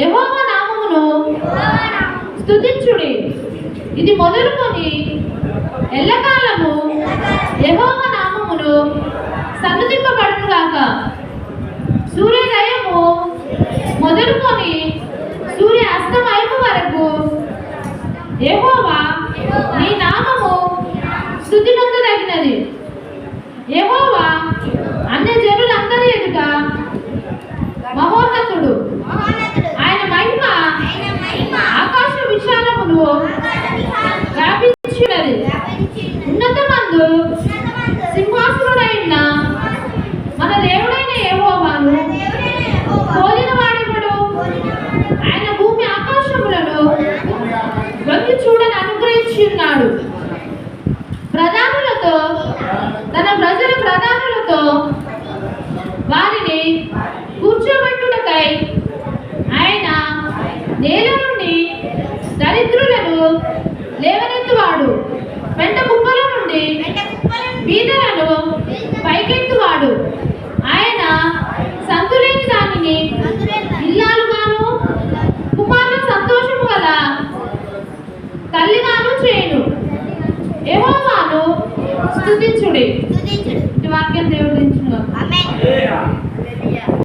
యహోవా నామమును స్తుతించుడి. ఇది మొదలుకొని ఎల్లకాలము యహోవ నామమును సన్నుతింపబడును గాక సూర్యోదయము మొదలుకొని సూర్య అస్తమయము వరకు యెహోవా వ్యాపించినది ఉన్నతమందు సింహాసనుడైన మన దేవుడైన యెహోవాను పోలిన వాడెవడు? ఆయన భూమి ఆకాశములను వంగి చూడని అనుగ్రహించి ఉన్నాడు. ప్రధానులతో తన ప్రజల ప్రధానులతో వారిని కూర్చోబెట్టుటకై ఆయన నేల నుండి దరిద్రులను లేవనెత్తువాడు. వెంట కుప్పల నుండి బీదలను పైకెత్తువాడు. ఆయన సంతులేని దానిని ఇల్లాలుగాను కుమారులు సంతోషము గల తల్లిగాను చేయను. యహోవాను స్థుతించుడి వాక్యం దేవుడు